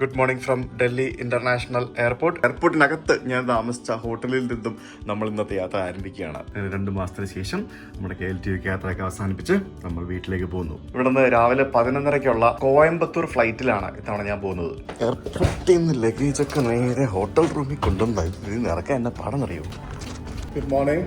Good morning from Delhi international airport എയർപോർട്ടിനകത്ത് ഞാൻ താമസിച്ച ഹോട്ടലിൽ നിന്നും നമ്മൾ ഇന്നത്തെ യാത്ര ആരംഭിക്കുകയാണ്. രണ്ട് മാസത്തിന് ശേഷം നമ്മുടെ കെ എൽ ടി വിക്ക് യാത്രയൊക്കെ അവസാനിപ്പിച്ച് നമ്മൾ വീട്ടിലേക്ക് പോകുന്നു. ഇവിടെ നിന്ന് രാവിലെ പതിനൊന്നരയ്ക്കുള്ള കോയമ്പത്തൂർ ഫ്ലൈറ്റിലാണ് ഇത്തവണ ഞാൻ പോകുന്നത്. എയർപോർട്ടിൽ നിന്ന് ലഗേജ് ഒക്കെ നേരെ ഹോട്ടൽ റൂമിൽ കൊണ്ടുവന്നായി ഇത് ഇറക്കാൻ എന്നെ പാടെന്നറിയോ? Good morning.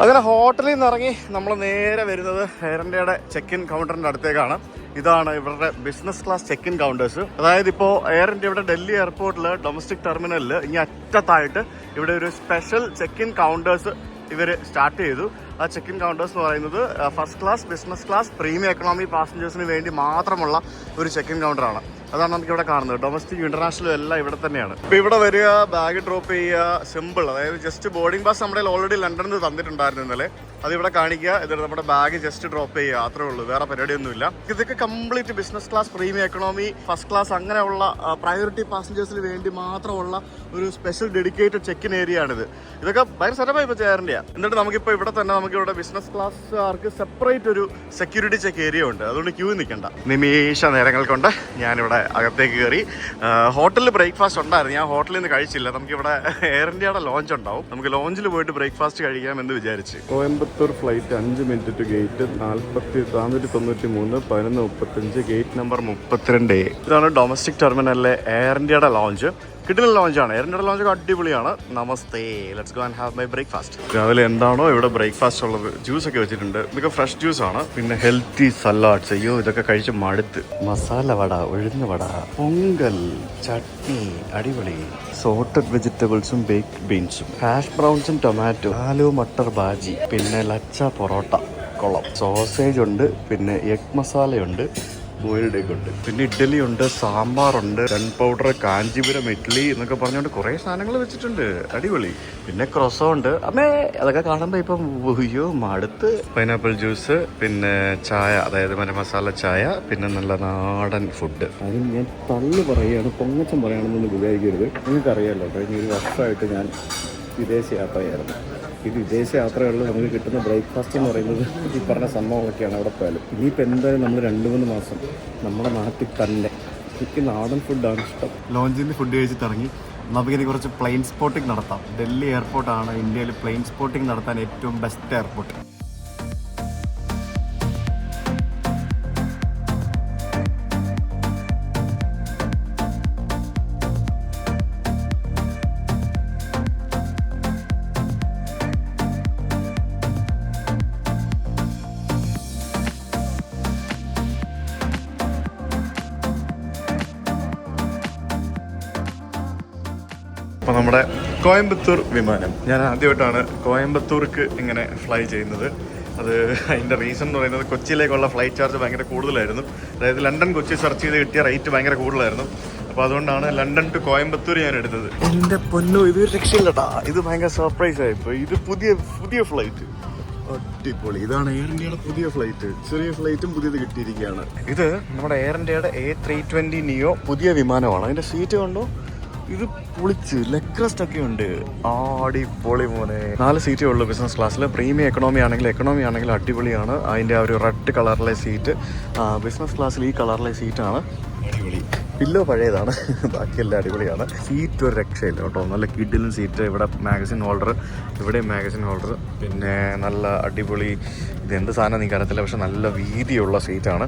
അങ്ങനെ ഹോട്ടലിൽ നിന്ന് ഇറങ്ങി നമ്മൾ നേരെ വരുന്നത് എയർ ഇന്ത്യയുടെ ചെക്ക് ഇൻ കൗണ്ടറിന്റെ അടുത്തേക്കാണ്. ഇതാണ് ഇവരുടെ business class check in counters അതായത് ഇപ്പോൾ എയർ ഇന്ത്യയുടെ ഡൽഹി എയർപോർട്ടിൽ ഡൊമസ്റ്റിക് ടെർമിനലിൽ ഇനി അറ്റത്തായിട്ട് ഇവിടെ ഒരു സ്പെഷ്യൽ ചെക്ക് ഇൻ കൗണ്ടേഴ്സ് ഇവർ സ്റ്റാർട്ട് ചെയ്തു. ആ ചെക്ക് ഇൻ കൗണ്ടേഴ്സ് എന്ന് പറയുന്നത് first class business class premium economy പാസഞ്ചേഴ്സിന് വേണ്ടി മാത്രമുള്ള ഒരു ചെക്ക് ഇൻ കൗണ്ടറാണ് അതാണ് നമുക്ക് ഇവിടെ കാണുന്നത്. ഡൊമസ്റ്റിക് ഇന്റർനാഷണൽ എല്ലാം ഇവിടെ തന്നെയാണ്. ഇപ്പൊ ഇവിടെ വരിക ബാഗ് ഡ്രോപ്പ് ചെയ്യുക സിമ്പിൾ അതായത് ജസ്റ്റ് ബോർഡിംഗ് പാസ് നമ്മുടെ ഓൾറെഡി ലണ്ടനിൽ നിന്ന് തന്നിട്ടുണ്ടായിരുന്നു ഇന്നലെ. അത് ഇവിടെ കാണിക്കുക. എന്നിട്ട് നമ്മുടെ ബാഗ് ജസ്റ്റ് ഡ്രോപ്പ് ചെയ്യുക. അത്രേ ഉള്ളൂ. വേറെ പരിപാടിയൊന്നുമില്ല. ഇതൊക്കെ complete business class premium economy first class അങ്ങനെയുള്ള പ്രയോറിറ്റി പാസഞ്ചേഴ്സിന് വേണ്ടി മാത്രമുള്ള ഒരു സ്പെഷ്യൽ ഡെഡിക്കേറ്റഡ് ചെക്കിൻ ഏരിയ ആണിത്. ഇതൊക്കെ ഭയങ്കര സെറ്റപ്പായി ഇപ്പോൾ ചേരേണ്ട എന്നിട്ട് നമുക്കിപ്പോൾ ഇവിടെ തന്നെ നമുക്ക് ഇവിടെ ബിസിനസ് ക്ലാസ്സുകാർക്ക് സെപ്പറേറ്റ് ഒരു സെക്യൂരിറ്റി ചെക്ക് ഏരിയ ഉണ്ട്. അതുകൊണ്ട് ക്യൂ നിൽക്കണ്ട നിമിഷ നേരങ്ങൾ കൊണ്ട് ഞാനിവിടെ അകത്തേക്ക് കയറി. ഹോട്ടലിൽ ബ്രേക്ക്ഫാസ്റ്റ് ഉണ്ടായിരുന്നു. ഞാൻ ഹോട്ടലിൽ നിന്ന് കഴിച്ചില്ല. നമുക്ക് ഇവിടെ എയർ ഇന്ത്യയുടെ ലോഞ്ച് ഉണ്ടാവും. നമുക്ക് ലോഞ്ചിൽ പോയിട്ട് ബ്രേക്ക്ഫാസ്റ്റ് കഴിക്കാം എന്ന് വിചാരിച്ച്. കോയമ്പത്തൂർ ഫ്ലൈറ്റ് അഞ്ച് മിനിറ്റ് ടു ഗേറ്റ് നാൽപ്പത്തി നാനൂറ്റി തൊണ്ണൂറ്റി മൂന്ന് പതിനൊന്ന് മുപ്പത്തഞ്ച് ഗേറ്റ് നമ്പർ മുപ്പത്തിരണ്ട്. ഇതാണ് ഡൊമസ്റ്റിക് ടെർമിനലിലെ എയർ ഇന്ത്യയുടെ ലോഞ്ച് കിട്ടുന്ന ലോഞ്ചാണ് എറിന്റെ ലോഞ്ചൊക്കെ ലോഞ്ച് അടിപൊളിയാണ്. നമസ്തേ. Let's go and have my breakfast രാവിലെ എന്താണോ ഇവിടെ ബ്രേക്ക്ഫാസ്റ്റ് ഉള്ളത്. ജ്യൂസ് ഒക്കെ വെച്ചിട്ടുണ്ട്. ഇതൊക്കെ ഫ്രഷ് ജ്യൂസ് ആണ്. പിന്നെ ഹെൽത്തി സലാഡ്സ് അയ്യോ ഇതൊക്കെ കഴിച്ച് മടുത്ത്. മസാല വട ഉഴുന്ന വട പൊങ്കൽ ചട്നി അടിപൊളി. സോട്ടഡ് വെജിറ്റബിൾസും ബേക്ക്ഡ് ബീൻസും ഹാഷ് ബ്രൗൺസും ടൊമാറ്റോ ആലു മട്ടർ ബാജി. പിന്നെ ലച്ച പൊറോട്ട കൊള്ളം. സോസേജ് ഉണ്ട്. പിന്നെ എഗ് മസാലയുണ്ട് ബോയിൽഡ് ഒക്കെ ഉണ്ട് പിന്നെ ഇഡ്ഡലി ഉണ്ട് സാമ്പാറുണ്ട് ഗൺ പൗഡർ കാഞ്ചിപുരം ഇഡ്ഡലി എന്നൊക്കെ പറഞ്ഞുകൊണ്ട് കുറേ സാധനങ്ങൾ വെച്ചിട്ടുണ്ട്. അടിപൊളി. പിന്നെ ക്രോസോ ഉണ്ട് അമ്മേ അതൊക്കെ കാണുമ്പോൾ ഇപ്പം അയ്യോ മടുത്ത്. പൈനാപ്പിൾ ജ്യൂസ് പിന്നെ ചായ അതായത് മര മസാല ചായ പിന്നെ നല്ല നാടൻ ഫുഡ് അതിന് ഞാൻ തള്ളു പറയാണ് പൊങ്ങച്ചം പറയുകയാണെന്നൊന്നും വിചാരിക്കരുത്. നിങ്ങൾക്കറിയാമല്ലോ കഴിഞ്ഞ ഒരു വർഷമായിട്ട് ഞാൻ വിദേശ യാത്രയായിരുന്നു ഈ വിദേശ യാത്രകളിൽ നമുക്ക് കിട്ടുന്ന ബ്രേക്ക്ഫാസ്റ്റ് എന്ന് പറയുന്നത് ഈ പറഞ്ഞ സംഭവങ്ങളൊക്കെയാണ് അവിടെ പോയാലും. ഇനിയിപ്പോൾ എന്തായാലും നമ്മൾ രണ്ട് മൂന്ന് മാസം നമ്മുടെ നാട്ടിൽ തന്നെ എനിക്ക് നാടൻ ഫുഡാണ് ഇഷ്ടം. ലോഞ്ചിൽ നിന്ന് ഫുഡ് കഴിച്ചിട്ട് ഇറങ്ങി. നമുക്കിനി കുറച്ച് പ്ലെയിൻ സ്പോട്ടിംഗ് നടത്താം. ഡൽഹി എയർപോർട്ടാണ് ഇന്ത്യയിൽ പ്ലെയിൻ സ്പോട്ടിംഗ് നടത്താൻ ഏറ്റവും ബെസ്റ്റ് എയർപോർട്ട് കോയമ്പത്തൂർ വിമാനം. ഞാൻ ആദ്യമായിട്ടാണ് കോയമ്പത്തൂർക്ക് ഇങ്ങനെ ഫ്ലൈ ചെയ്യുന്നത്. അത് അതിന്റെ റീസൺ എന്ന് പറയുന്നത് കൊച്ചിയിലേക്കുള്ള ഫ്ലൈറ്റ് ചാർജ് ഭയങ്കര കൂടുതലായിരുന്നു. അതായത് ലണ്ടൻ കൊച്ചി സെർച്ച് ചെയ്ത് കിട്ടിയ റേറ്റ് ഭയങ്കര കൂടുതലായിരുന്നു. അപ്പോൾ അതുകൊണ്ടാണ് ലണ്ടൻ ടു കോയമ്പത്തൂർ ഞാൻ എടുത്തത്. എന്റെ പൊന്നു ഇത് രക്ഷയില്ലട്ടാ ഇത് ഭയങ്കര സർപ്രൈസ് ആയിപ്പോയി ഇത് പുതിയ പുതിയ ഫ്ലൈറ്റ് അടിപൊളി. ഇതാണ് എയർ ഇന്ത്യയുടെ പുതിയ ഫ്ലൈറ്റ് ചെറിയ ഫ്ലൈറ്റും പുതിയത് കിട്ടിയിരിക്കുകയാണ്. ഇത് നമ്മുടെ എയർ ഇന്ത്യയുടെ എ ത്രീ ട്വന്റി നിയോ പുതിയ വിമാനമാണ്. അതിന്റെ സീറ്റ് കണ്ടോ? ഇത് പൊളിച്ച് ലെക്രസ്റ്റ് ഒക്കെ ഉണ്ട്. ആടി പൊളി മോനെ. നാല് സീറ്റേ ഉള്ളൂ ബിസിനസ് ക്ലാസ്സിൽ പ്രീമിയം എക്കണോമി ആണെങ്കിൽ എക്കണോമി ആണെങ്കിൽ അടിപൊളിയാണ്. അതിന്റെ ആ ഒരു റെഡ് കളറിലെ സീറ്റ് ബിസിനസ് ക്ലാസ്സിൽ ഈ കളറിലെ സീറ്റാണ് അടിപൊളി. പില്ലോ പഴയതാണ്. ബാക്കിയെല്ലാം അടിപൊളിയാണ്. സീറ്റ് ഒരു രക്ഷയില്ല കേട്ടോ. നല്ല കിഡിലും സീറ്റ് ഇവിടെ മാഗസിൻ ഹോൾഡർ ഇവിടെ മാഗസിൻ ഹോൾഡർ പിന്നെ നല്ല അടിപൊളി ഇത് എന്ത് സാധനം നിങ്ങൾക്ക് അറിയത്തില്ല പക്ഷെ നല്ല വീതിയുള്ള സീറ്റാണ്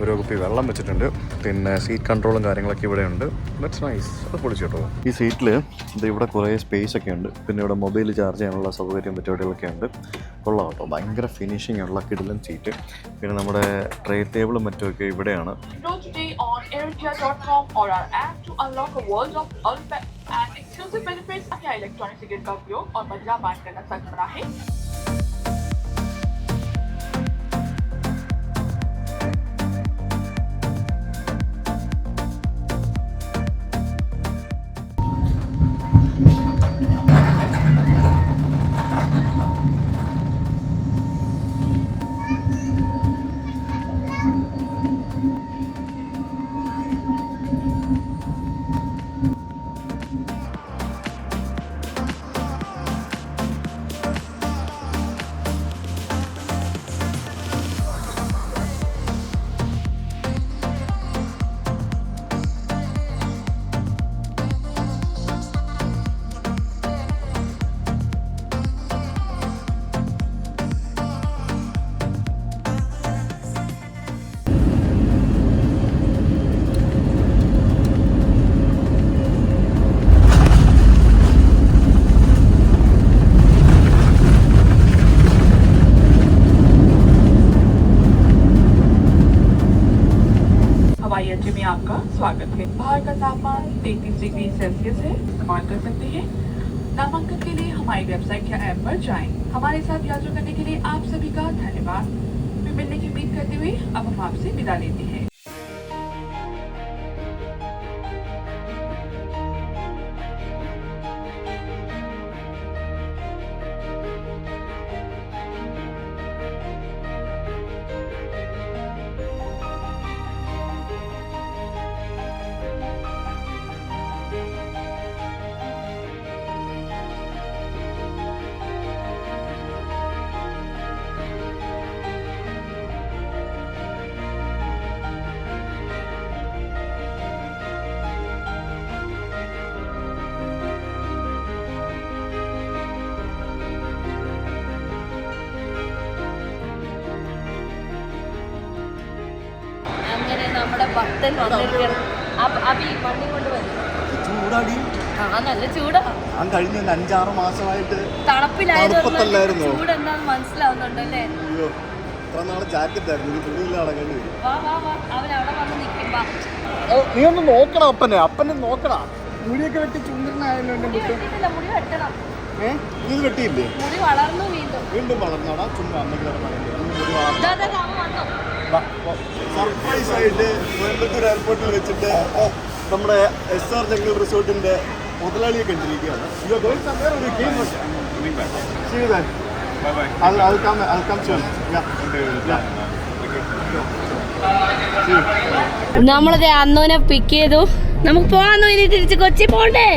ഓരോ കുപ്പി വെള്ളം വെച്ചിട്ടുണ്ട് പിന്നെ സീറ്റ് കൺട്രോളും കാര്യങ്ങളൊക്കെ ഇവിടെ ഉണ്ട് ദറ്റ്സ് നൈസ് അത് പൊളിച്ചു കേട്ടോ ഈ സീറ്റിൽ ഇത് ഇവിടെ കുറേ സ്പേസ് ഒക്കെ ഉണ്ട് പിന്നെ ഇവിടെ മൊബൈൽ ചാർജ് ചെയ്യാനുള്ള സൗകര്യം പരിപാടികളൊക്കെ ഉണ്ട് കൊള്ളാം കേട്ടോ ഭയങ്കര ഫിനിഷിംഗ് ഉള്ള കിടിലൻ സീറ്റ് പിന്നെ നമ്മുടെ ട്രേ ടേബിളും മറ്റുമൊക്കെ ഇവിടെയാണ് Go today on airatia.com or our app to unlock a world of unpe- and exclusive benefits. या इलेक्ट्रॉनिक टिकट का उपयोग और बदला बांट करना सच बना है स्वागत है। बाहर का तापमान 33 डिग्री सेल्सियस है। कॉल कर सकते हैं। नामांकन के लिए हमारी वेबसाइट या ऐप पर जाएँ। हमारे साथ यात्रा करने के लिए आप सभी का धन्यवाद। मिलने की उम्मीद करते हुए अब हम आपसे विदा लेते हैं। അങ്ങനെ നമ്മുടെ ഭക്തൻ വന്നിരിക്കണം. അബ്- അബി മണ്ണി കൊണ്ട് വരും. ചൂടാടി. ആ നല്ല ചൂടാ. ഞാൻ കഴിഞ്ഞ അഞ്ചാറ് മാസമായിട്ട് തണുപ്പിലായിരുന്നു? ചൂട് എന്താന്ന് മനസ്സിലാവുന്നുണ്ട് അല്ലേ നീ ഒന്ന് നോക്കണം അപ്പനെ. അപ്പനെ നോക്കടാ. മുടിയൊക്കെ വെട്ടി ചുണ്ടിനായാലും മുടി വെട്ടണം. നീ വെട്ടിയില്ലേ? മുടി വളർന്നു വീണ്ടും. വീണ്ടും വളർന്നോടാ. ചുമ്മാ നീ മുടി വളർന്നു. സർപ്രൈസ് ആയിട്ട് കോയമ്പത്തൂർ എയർപോർട്ടിൽ വെച്ചിട്ട് നമ്മുടെ എസ് ആർ ജംഗിൾ റിസോർട്ടിന്റെ മുതലാളിയെ കണ്ടിരിക്കുകയാണ് you are going somewhere or you came or- See you then. I'll, I'll come, I'll come soon. Yeah. Yeah. See you. അന്നോനെ പിക്ക് ചെയ്തു നമുക്ക് പോവാന്ന് ഇനി തിരിച്ച് കൊച്ചി പോണ്ടേ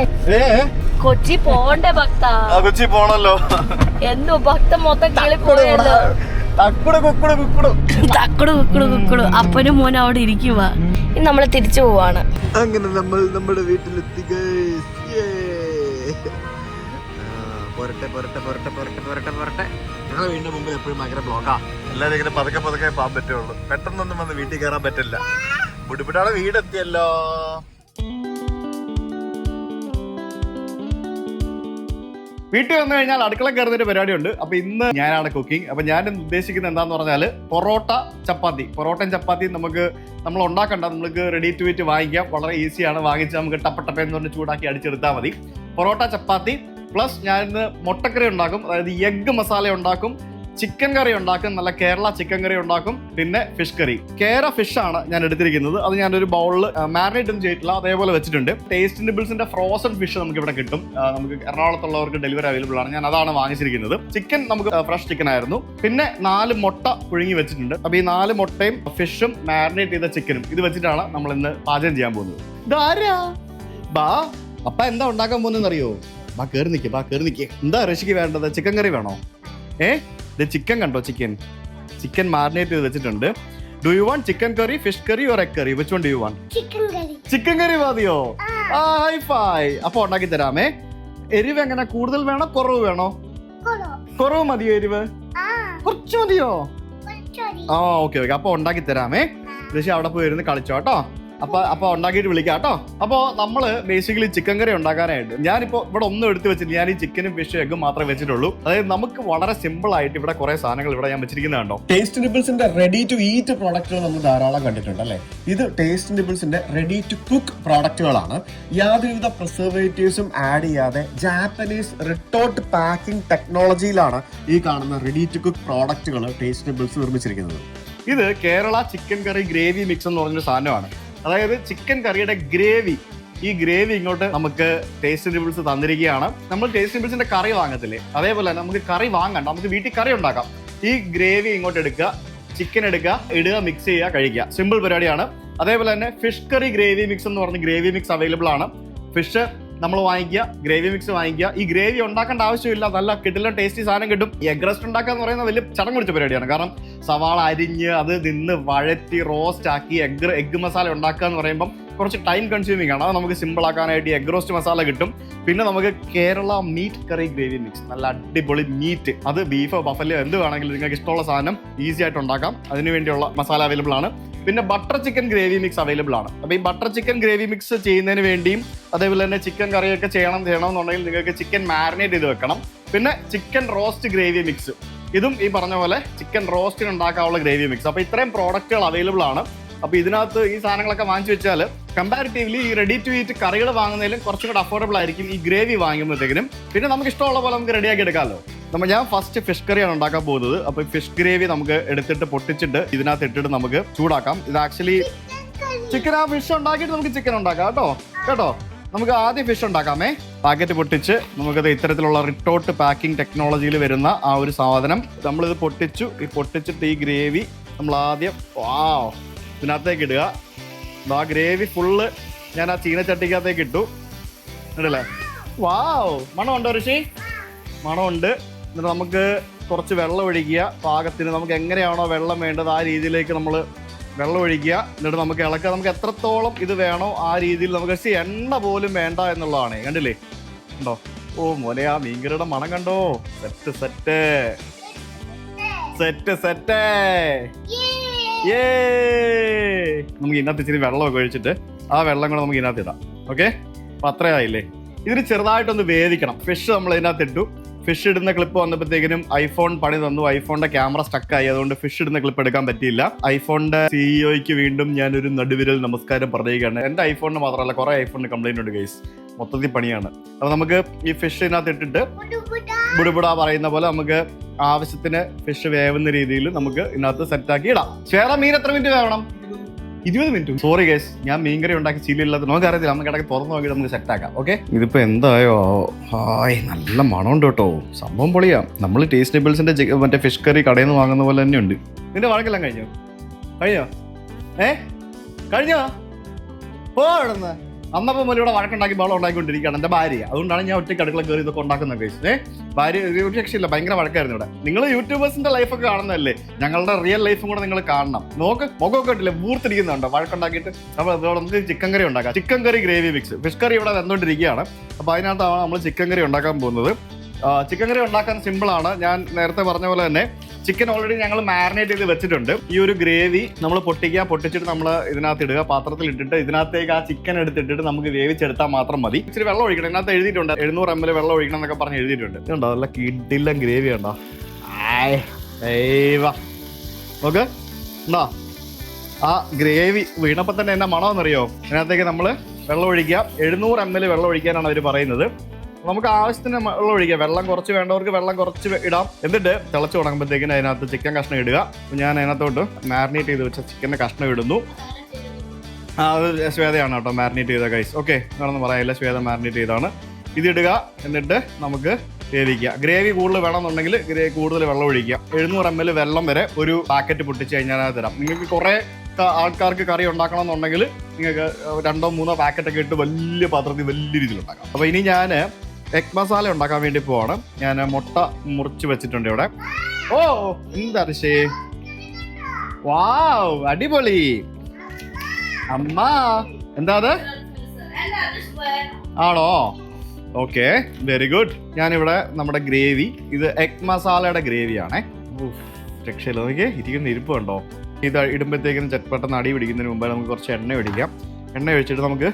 കൊച്ചി പോണ്ടേ ഭക്ത കൊച്ചി പോണല്ലോ എന്തോ ഭക്ത മൊത്തം കിളി പോയല്ലോ തക്കുട കുക്കുട കുക്കുട. അപ്പനും മോനും അവിടെ ഇരിക്കുക ഇനി നമ്മൾ തിരിച്ചു പോവാണ്. അങ്ങനെ നമ്മൾ നമ്മുടെ വീട്ടിലെത്തി പോരട്ടെ പോരട്ടെ പോരട്ടെ പോരട്ടെ പോരട്ടെ പോരട്ടെ. ഞങ്ങളുടെ വീടിന്റെ മുമ്പിൽ എപ്പോഴും ഭയങ്കര ബ്ലോക്കാ എല്ലാവരും ഇങ്ങനെ പതുക്കെ പതുക്കെ പോകാൻ പറ്റുള്ളൂ. പെട്ടെന്നൊന്നും വന്ന് വീട്ടിൽ കയറാൻ പറ്റില്ല. ബുദ്ധിമുട്ടാണ് വീടെത്തിയല്ലോ. വീട്ടിൽ വന്നു കഴിഞ്ഞാൽ അടുക്കള കയറുന്നൊരു പരിപാടിയുണ്ട്. അപ്പൊ ഇന്ന് ഞാനാണ് കുക്കിംഗ് അപ്പൊ ഞാൻ ഉദ്ദേശിക്കുന്നത് എന്താന്ന് പറഞ്ഞാൽ പൊറോട്ട ചപ്പാത്തി. പൊറോട്ടയും ചപ്പാത്തിയും നമുക്ക് നമ്മൾ ഉണ്ടാക്കണ്ട. നമുക്ക് റെഡി ടു ഇറ്റ് വാങ്ങിക്കാം. വളരെ ഈസിയാണ് വാങ്ങിച്ച് നമുക്ക് ടപ്പ ടപ്പ പറഞ്ഞ് ചൂടാക്കി അടിച്ചെടുത്താൽ മതി. പൊറോട്ട ചപ്പാത്തി പ്ലസ് ഞാൻ ഇന്ന് മുട്ടക്കറി ഉണ്ടാക്കും. അതായത് എഗ്ഗ് മസാല ഉണ്ടാക്കും. ചിക്കൻ കറി ഉണ്ടാക്കും നല്ല കേരള ചിക്കൻ കറി ഉണ്ടാക്കും പിന്നെ ഫിഷ് കറി കേര ഫിഷ് ആണ് ഞാൻ എടുത്തിരിക്കുന്നത്. അത് ഞാനൊരു ബൗളിൽ മാരിനേറ്റ് ഒന്നും ചെയ്തിട്ടില്ല. അതേപോലെ വെച്ചിട്ടുണ്ട്. ടേസ്റ്റ് നിബിൾസിന്റെ ഫ്രോസൺ ഫിഷ് നമുക്ക് ഇവിടെ കിട്ടും. നമുക്ക് എറണാകുളത്തുള്ളവർക്ക് ഡെലിവറി അവൈലബിൾ ആണ്. ഞാൻ അതാണ് വാങ്ങിച്ചിരിക്കുന്നത്. ചിക്കൻ നമുക്ക് ഫ്രഷ് ചിക്കൻ ആയിരുന്നു. പിന്നെ നാല് മുട്ട പുഴുങ്ങി വെച്ചിട്ടുണ്ട്. അപ്പൊ ഈ നാല് മുട്ടയും ഫിഷും മാരിനേറ്റ് ചെയ്ത ചിക്കനും ഇത് വെച്ചിട്ടാണ് നമ്മൾ ഇന്ന് പാചകം ചെയ്യാൻ പോകുന്നത്. ബാ അപ്പ എന്താ ഉണ്ടാക്കാൻ പോകുന്നതെന്ന് അറിയോ ബാ കേറി നിക്കേ ബാ കേറി നിക്കേ. എന്താ ഋഷിക്ക് വേണ്ടത്? ചിക്കൻ കറി വേണോ? ഏ? ചിക്കൻ കണ്ടോ? ചിക്കൻ ചിക്കൻ മാരിനേറ്റ് ചെയ്ത് വെച്ചിട്ടുണ്ട്. Do you want chicken curry fish curry or egg curry which one do you want chicken curry മതിയോ? ആ. ഹൈ ഫൈ അപ്പൊ ഉണ്ടാക്കി തരാമേ. എരിവ് എങ്ങനെ? കൂടുതൽ വേണോ? കുറവ് വേണോ? കുറവ്. മതിയോ എരിവ്? കുറച്ച് മതിയോ? ആ ഓക്കെ ഓക്കെ അപ്പൊ ഉണ്ടാക്കി തരാമേ. ദശ അവിടെ പോയി ഇരുന്ന് കളിച്ചോ കേട്ടോ. അപ്പൊ അപ്പൊ ഉണ്ടാക്കിയിട്ട് വിളിക്കാം കേട്ടോ. അപ്പൊ നമ്മൾ ബേസിക്കലി ചിക്കൻ കറി ഉണ്ടാക്കാനായിട്ട് ഞാനിപ്പോ ഇവിടെ ഒന്നും എടുത്ത് വെച്ചില്ല ഞാൻ ഈ ചിക്കനും ഫിഷും എഗ്ഗും മാത്രമേ വെച്ചിട്ടുള്ളൂ. അതായത് നമുക്ക് വളരെ സിമ്പിൾ ആയിട്ട് ഇവിടെ കുറെ സാധനങ്ങൾ ഇവിടെ ഞാൻ വെച്ചിരിക്കുന്നത് കണ്ടോ? ടേസ്റ്റ് നിബിൾസിന്റെ റെഡി ടു ഈറ്റ് പ്രോഡക്റ്റുകൾ നമ്മൾ ധാരാളം കണ്ടിട്ടുണ്ട് അല്ലേ? ഇത് ടേസ്റ്റ് നിബിൾസിന്റെ റെഡി ടു കുക്ക് പ്രോഡക്റ്റുകളാണ് യാതൊരുവിധ പ്രിസർവേറ്റീവ്സും ആഡ് ചെയ്യാതെ ജാപ്പനീസ് റിട്ടോട്ട് പാക്കിംഗ് ടെക്നോളജിയിലാണ് ഈ കാണുന്ന റെഡി ടു കുക്ക് പ്രോഡക്റ്റുകൾ ടേസ്റ്റ് നിബിൾസ് നിർമ്മിച്ചിരിക്കുന്നത്. ഇത് Kerala chicken curry gravy mix എന്ന് പറഞ്ഞൊരു സാധനമാണ്. അതായത് ചിക്കൻ കറിയുടെ ഗ്രേവി. ഈ ഗ്രേവി ഇങ്ങോട്ട് നമുക്ക് ടേസ്റ്റ് നിബിൾസ് തന്നിരിക്കുകയാണ്. നമ്മൾ ടേസ്റ്റ് നിബിൾസിന്റെ കറി വാങ്ങത്തില്ലേ? അതേപോലെ തന്നെ നമുക്ക് കറി വാങ്ങണ്ട. നമുക്ക് വീട്ടിൽ കറി ഉണ്ടാക്കാം. ഈ ഗ്രേവി ഇങ്ങോട്ട് എടുക്കുക ചിക്കൻ എടുക്കുക ഇടുക മിക്സ് ചെയ്യുക കഴിക്കുക. സിമ്പിൾ പരിപാടിയാണ്. അതേപോലെ തന്നെ ഫിഷ് കറി ഗ്രേവി മിക്സ് എന്ന് പറഞ്ഞ് ഗ്രേവി മിക്സ് അവൈലബിൾ ആണ്. ഫിഷ് നമ്മൾ വാങ്ങിക്കുക ഗ്രേവി മിക്സ് വാങ്ങിക്കുക. ഈ ഗ്രേവി ഉണ്ടാക്കേണ്ട ആവശ്യമില്ല. നല്ല കിട്ടില്ല ടേസ്റ്റി സാധനം കിട്ടും. എഗ് റെസ്റ്റ് ഉണ്ടാക്കുക എന്ന് പറയുന്നത് വലിയ ചടങ്ങ് പിടിച്ച പരിപാടിയാണ്. കാരണം സവാള അരിഞ്ഞ് അത് നിന്ന് വഴറ്റി റോസ്റ്റ് ആക്കി എഗ് എഗ് മസാല ഉണ്ടാക്കുക എന്ന് പറയുമ്പം കുറച്ച് ടൈം കൺസ്യൂമിംഗ് ആണ്. അത് നമുക്ക് സിമ്പിൾ ആക്കാനായിട്ട് എഗ് റോസ്റ്റ് മസാല കിട്ടും. പിന്നെ നമുക്ക് Kerala meat curry gravy mix നല്ല അടിപൊളി മീറ്റ് അത് ബീഫോ ബഫലോ എന്ത് വേണമെങ്കിലും നിങ്ങൾക്ക് ഇഷ്ടമുള്ള സാധനം ഈസി ആയിട്ട് ഉണ്ടാക്കാം. അതിനു വേണ്ടിയുള്ള മസാല അവൈലബിൾ ആണ്. പിന്നെ butter chicken gravy mix available ആണ്. അപ്പോൾ ഈ ബട്ടർ ചിക്കൻ ഗ്രേവി മിക്സ് ചെയ്യുന്നതിന് വേണ്ടിയും അതേപോലെ തന്നെ ചിക്കൻ കറിയൊക്കെ ചെയ്യണം ചെയ്യണമെന്നുണ്ടെങ്കിൽ നിങ്ങൾക്ക് ചിക്കൻ മാരിനേറ്റ് ചെയ്ത് വെക്കണം. പിന്നെ ചിക്കൻ റോസ്റ്റ് ഗ്രേവി മിക്സ് ഇതും ഈ പറഞ്ഞ പോലെ ചിക്കൻ റോസ്റ്റിന് ഉണ്ടാക്കാനുള്ള ഗ്രേവി മിക്സ് അപ്പോൾ ഇത്രയും പ്രോഡക്റ്റുകൾ അവൈലബിൾ ആണ്. അപ്പോൾ ഇതിനകത്ത് ഈ സാധനങ്ങളൊക്കെ വാങ്ങിച്ചു വെച്ചാൽ കമ്പാരിറ്റീവ്ലി ഈ റെഡി ടു ഈറ്റ് കറികൾ വാങ്ങുന്നതിലും കുറച്ചും കൂടെ അഫോർഡബിൾ ആയിരിക്കും ഈ ഗ്രേവി വാങ്ങുമ്പോഴത്തേക്കിനും. പിന്നെ നമുക്ക് ഇഷ്ടമുള്ള പോലെ നമുക്ക് റെഡിയാക്കി എടുക്കാമല്ലോ. നമ്മൾ ഞാൻ ഫസ്റ്റ് ഫിഷ് കറിയാണ് ഉണ്ടാക്കാൻ പോകുന്നത്. അപ്പൊ ഫിഷ് ഗ്രേവി നമുക്ക് എടുത്തിട്ട് പൊട്ടിച്ചിട്ട് ഇതിനകത്ത് ഇട്ടിട്ട് നമുക്ക് ചൂടാക്കാം. ഇത് ആക്ച്വലി ചിക്കൻ ആ ഫിഷ് ഉണ്ടാക്കിയിട്ട് നമുക്ക് ചിക്കൻ ഉണ്ടാക്കാം കേട്ടോ. കേട്ടോ? നമുക്ക് ആദ്യം ഫിഷ് ഉണ്ടാക്കാമേ. പാക്കറ്റ് പൊട്ടിച്ച് നമുക്കത് ഇത്തരത്തിലുള്ള റിട്ടോട്ട് പാക്കിംഗ് ടെക്നോളജിയിൽ വരുന്ന ആ ഒരു സാധനം നമ്മളിത് പൊട്ടിച്ചു. ഈ പൊട്ടിച്ചിട്ട് ഈ ഗ്രേവി നമ്മൾ ആദ്യം വാ ഇതിനകത്തേക്ക് ഇടുക. ആ ഗ്രേവി ഫുള്ള് ഞാൻ ആ ചീനച്ചട്ടിക്കകത്തേക്ക് ഇട്ടു. ഇടല്ലേ വാവ്! മണമുണ്ടോ ഋഷി? മണമുണ്ട്. എന്നിട്ട് നമുക്ക് കുറച്ച് വെള്ളം ഒഴിക്കുക. പാകത്തിന് നമുക്ക് എങ്ങനെയാണോ വെള്ളം വേണ്ടത് ആ രീതിയിലേക്ക് നമ്മൾ വെള്ളം ഒഴിക്കുക. എന്നിട്ട് നമുക്ക് ഇളക്കുക. നമുക്ക് എത്രത്തോളം ഇത് വേണോ ആ രീതിയിൽ നമുക്ക് പക്ഷേ എണ്ണ പോലും വേണ്ട എന്നുള്ളതാണ്. കണ്ടില്ലേ? ഉണ്ടോ ഓ മോനെ ആ മീൻകറിയുടെ മണം കണ്ടോ? Set set. Set set. നമുക്ക് ഇതിനകത്ത് ഇച്ചിരി വെള്ളമൊക്കെ ഒഴിച്ചിട്ട് ആ വെള്ളം കൂടെ നമുക്ക് ഇതിനകത്ത് ഇടാം. ഓക്കെ അപ്പൊ അത്രയായില്ലേ ഇതിന് ചെറുതായിട്ടൊന്ന് വേദിക്കണം ഫിഷ് നമ്മൾ ഇതിനകത്ത് ഇട്ടു. ഫിഷ് ഇടുന്ന ക്ലിപ്പ് വന്നപ്പോഴത്തേക്കിനും ഐഫോൺ പണി തന്നു. ഐഫോണിന്റെ ക്യാമറ സ്റ്റക്കായി അതുകൊണ്ട് ഫിഷ് ഇടുന്ന ക്ലിപ്പ് എടുക്കാൻ പറ്റിയില്ല. ഐഫോണിന്റെ സിഇഒയ്ക്ക് വീണ്ടും ഞാൻ ഒരു നടുവിരൽ നമസ്കാരം പറയുകയാണ്. എന്റെ ഐഫോണിന് മാത്രമല്ല കുറെ ഐഫോണിന് കംപ്ലൈന്റ് ഉണ്ട് ഗൈസ് മൊത്തത്തിൽ പണിയാണ്. അപ്പൊ നമുക്ക് ഈ ഫിഷ് ഇതിനകത്ത് ഇട്ടിട്ട് ബുടുബുട പറയുന്ന പോലെ നമുക്ക് ആവശ്യത്തിന് ഫിഷ് വേവുന്ന രീതിയിൽ നമുക്ക് ഇതിനകത്ത് സെറ്റാക്കി ഇടാം. ചേറ മീൻ എത്ര മിനിറ്റ് വേവണം ഇരുപത് മിനിറ്റ് സോറി ഗേസ് ഞാൻ മീൻകറി ഉണ്ടാക്കി ശീലമില്ലാത്ത നമുക്ക് അറിയത്തില്ല നമുക്ക് ഇടയ്ക്ക് തുറന്ന് നോക്കിയിട്ട് നമുക്ക് സെറ്റ് ആക്കാം ഓക്കെ ഇതിപ്പോ എന്തായോ? ഹായ് നല്ല മണമുണ്ട് കേട്ടോ. സംഭവം പൊളിയാ. നമ്മൾ ടേസ്റ്റ് ടേബിൾസിന്റെ മറ്റേ ഫിഷ് കറി കടയിൽ നിന്ന് വാങ്ങുന്ന പോലെ തന്നെ ഉണ്ട്. നിന്റെ വഴക്കെല്ലാം കഴിഞ്ഞോ? കഴിഞ്ഞോ? ഏ? കഴിഞ്ഞോ? പോടുന്ന് അന്നപ്പം ഇവിടെ വഴക്കുണ്ടാക്കി ബഹളം ഉണ്ടാക്കിക്കൊണ്ടിരിക്കുകയാണ് എന്റെ ഭാര്യ. അതുകൊണ്ടാണ് ഞാൻ ഒറ്റയ്ക്ക് അടുക്കള കയറി ഇതൊക്കെ ഉണ്ടാക്കുന്നത് കഴിച്ചത്. ഭാര്യ ഒരു രക്ഷയില്ല ഭയങ്കര വഴക്കായിരുന്നു ഇവിടെ. നിങ്ങൾ യൂട്യൂബേഴ്സിന്റെ ലൈഫൊക്കെ കാണുന്നതല്ലേ? ഞങ്ങളുടെ റിയൽ ലൈഫും കൂടെ നിങ്ങൾ കാണണം. നോക്ക് മുഖമൊക്കെ ഇട്ടില്ലേ മൂർത്തിരിക്കുന്നുണ്ടോ വഴക്കുണ്ടാക്കിയിട്ട് നമ്മൾ അതോടെ നമുക്ക് ചിക്കൻ കറി ഉണ്ടാക്കാം. Chicken curry gravy mix fish curry ഇവിടെ വന്നുകൊണ്ടിരിക്കുകയാണ് അപ്പോൾ അതിനകത്താണ് നമ്മൾ ചിക്കൻ കറി ഉണ്ടാക്കാൻ പോകുന്നത്. ചിക്കൻ കറി ഉണ്ടാക്കാൻ സിമ്പിളാണ് ഞാൻ നേരത്തെ പറഞ്ഞ പോലെ തന്നെ ചിക്കൻ ഓൾറെഡി ഞങ്ങൾ മാരിനേറ്റ് ചെയ്ത് വെച്ചിട്ടുണ്ട്. ഈ ഒരു ഗ്രേവി നമ്മൾ പൊട്ടിക്കുക പൊട്ടിച്ചിട്ട് നമ്മൾ ഇതിനകത്ത് ഇടുക. പാത്രത്തിൽ ഇട്ടിട്ട് ഇതിനകത്തേക്ക് ആ ചിക്കൻ എടുത്തിട്ടിട്ട് നമുക്ക് വേവിച്ചെടുത്താൽ മാത്രം മതി. ഇച്ചിരി വെള്ളം ഒഴിക്കണം. ഇതിനകത്ത് എഴുതിയിട്ടുണ്ട്. എഴുന്നൂറ് എം എൽ വെള്ളം ഒഴിക്കണം എന്നൊക്കെ പറഞ്ഞ് എഴുതിയിട്ടുണ്ട്. ഉണ്ടോ നല്ല കിഡില്ല ഗ്രേവി ഉണ്ടോ? ഓക്കെ ഉണ്ടോ ആ ഗ്രേവി വീണപ്പോൾ തന്നെ എന്നാ മണമെന്നറിയോ ഇതിനകത്തേക്ക് നമ്മൾ വെള്ളം ഒഴിക്കുക. എഴുന്നൂറ് എം എൽ വെള്ളം ഒഴിക്കാനാണ് അവർ പറയുന്നത്. നമുക്ക് ആവശ്യത്തിന് വെള്ളം ഒഴിക്കുക വെള്ളം കുറച്ച് വേണ്ടവർക്ക് വെള്ളം കുറച്ച് ഇടാം. എന്നിട്ട് തിളച്ച് തുടങ്ങുമ്പോഴത്തേക്കിന് അതിനകത്ത് ചിക്കൻ കഷ്ണം ഇടുക. ഞാൻ അതിനകത്തോട്ട് മാരിനേറ്റ് ചെയ്ത് വെച്ച ചിക്കന്റെ കഷ്ണം ഇടുന്നു. അത് ശ്വേതയാണ് കേട്ടോ മാരിനേറ്റ് ചെയ്ത കൈസ് ഓക്കെ വേണമെന്ന് പറയാനില്ല ശ്വേത മാരിനേറ്റ് ചെയ്താണ്. ഇതിടുക എന്നിട്ട് നമുക്ക് വേവിക്കുക. ഗ്രേവി കൂടുതൽ വേണമെന്നുണ്ടെങ്കിൽ ഗ്രേവി കൂടുതൽ വെള്ളം ഒഴിക്കുക. എഴുന്നൂറ് എം എൽ വെള്ളം വരെ ഒരു പാക്കറ്റ് പൊട്ടിച്ച് കഴിഞ്ഞാൽ തരാം. നിങ്ങൾക്ക് കുറേ ആൾക്കാർക്ക് കറി ഉണ്ടാക്കണം എന്നുണ്ടെങ്കിൽ നിങ്ങൾക്ക് രണ്ടോ മൂന്നോ പാക്കറ്റൊക്കെ ഇട്ട് വലിയ പാത്രത്തിൽ വലിയ രീതിയിൽ ഉണ്ടാക്കാം അപ്പോൾ ഇനി ഞാൻ എഗ് മസാല ഉണ്ടാക്കാൻ വേണ്ടി പോവാണ്. ഞാൻ മുട്ട മുറിച്ച് വെച്ചിട്ടുണ്ട് ഇവിടെ. ഓ എന്താ ഋഷേ? വാവ് അടിപൊളി. അമ്മ എന്താ അത്? ആണോ? ഓക്കെ വെരി ഗുഡ് ഞാനിവിടെ നമ്മുടെ ഗ്രേവി. ഇത് എഗ് മസാലയുടെ ഗ്രേവിയാണേ. രക്ഷയില്ല. നോക്കിയേ ഇരിക്കുന്ന ഇരിപ്പ് കണ്ടോ? ഇത് ഇടുമ്പോഴത്തേക്കും ചെ- പെട്ടെന്ന് അടി പിടിക്കുന്നതിന് മുമ്പ് നമുക്ക് കുറച്ച് എണ്ണ ഒഴിക്കാം എണ്ണ ഒഴിച്ചിട്ട് നമുക്ക്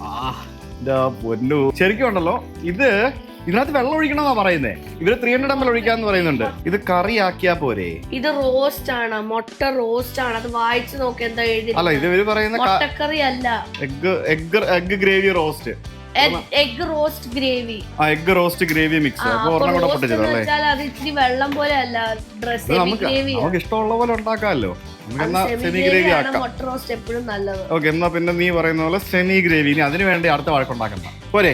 ആ പൊന്നു. ശരിക്കും ഉണ്ടല്ലോ ഇത് ഇതിനകത്ത് വെള്ളം ഒഴിക്കണമെന്നാ പറയുന്നേ. ഇവർ ത്രീ ഹൺഡ്രഡ് എം എൽ ഒഴിക്കാന്ന് പറയുന്നുണ്ട്. ഇത് കറി ആക്കിയാ പോരെ. ഇത് റോസ്റ്റ് ആണ് മുട്ട റോസ്റ്റ് ആണ്. അത് വായിച്ചു നോക്കി എന്താ എഴുതി അല്ല ഇത് ഇവർ പറയുന്ന മുട്ടക്കറി അല്ല egg egg egg gravy roast egg roast gravy ആ എഗ് റോസ്റ്റ് ഗ്രേവി മിക്സ് അപ്പൊ ഒരെണ്ണം കൂടെ പൊട്ടിച്ചതല്ലേ അത് ഇച്ചിരി വെള്ളം പോലെ അല്ല ഡ്രസ് നമുക്ക് ഇഷ്ടമുള്ള പോലെ ഉണ്ടാക്കാമല്ലോ. സെമി ഗ്രേവി ആക്കാം. എപ്പോഴും നല്ലത്. ഓക്കെ എന്നാ പിന്നെ നീ പറയുന്ന പോലെ സെമി ഗ്രേവി ഇനി അതിന് വേണ്ടി അടുത്ത വഴക്കുണ്ടാക്കണ്ട പോരെ?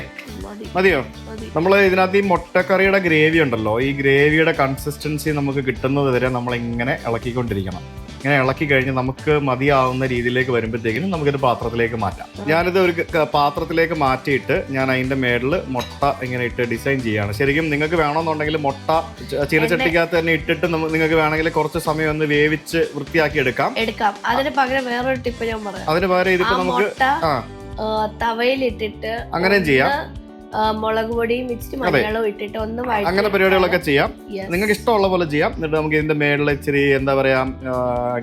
മതിയോ? മതി. നമ്മൾ ഇതിനകത്ത് ഈ മുട്ടക്കറിയുടെ ഗ്രേവി ഉണ്ടല്ലോ. ഈ ഗ്രേവിയുടെ കൺസിസ്റ്റൻസി നമുക്ക് കിട്ടുന്നത് വരെ നമ്മൾ ഇങ്ങനെ ഇളക്കിക്കൊണ്ടിരിക്കണം. ഇങ്ങനെ ഇളക്കി കഴിഞ്ഞ് നമുക്ക് മതിയാവുന്ന രീതിയിലേക്ക് വരുമ്പോഴത്തേക്കിനും നമുക്കൊരു പാത്രത്തിലേക്ക് മാറ്റാം. ഞാനിത് ഒരു പാത്രത്തിലേക്ക് മാറ്റിയിട്ട് ഞാൻ അതിന്റെ മേളിൽ മുട്ട ഇങ്ങനെ ഇട്ട് ഡിസൈൻ ചെയ്യാണ് ശരിക്കും നിങ്ങൾക്ക് വേണമെന്നുണ്ടെങ്കിൽ മുട്ട ചീനച്ചട്ടിക്കകത്ത് തന്നെ ഇട്ടിട്ട് നിങ്ങൾക്ക് വേണമെങ്കിൽ കുറച്ച് സമയം ഒന്ന് വേവിച്ച് വൃത്തിയാക്കി എടുക്കാം. എടുക്കാം. അതിന് പകരം വേറൊരു ടിപ്പ് ഞാൻ പറയാം. അതിന് പകരം ഇതിപ്പോ നമുക്ക് തവയിലിട്ടിട്ട് അങ്ങനെയും ചെയ്യാം. മുളക് പൊടിയും ഇച്ചിരി മഞ്ഞളും ഇട്ടിട്ട് ഒന്ന് അങ്ങനെ പരിപാടികളൊക്കെ ചെയ്യാം. നിങ്ങൾക്ക് ഇഷ്ടമുള്ള പോലെ ചെയ്യാം. എന്നിട്ട് നമുക്ക് ഇതിന്റെ മേളിൽ ഇച്ചിരി എന്താ പറയാ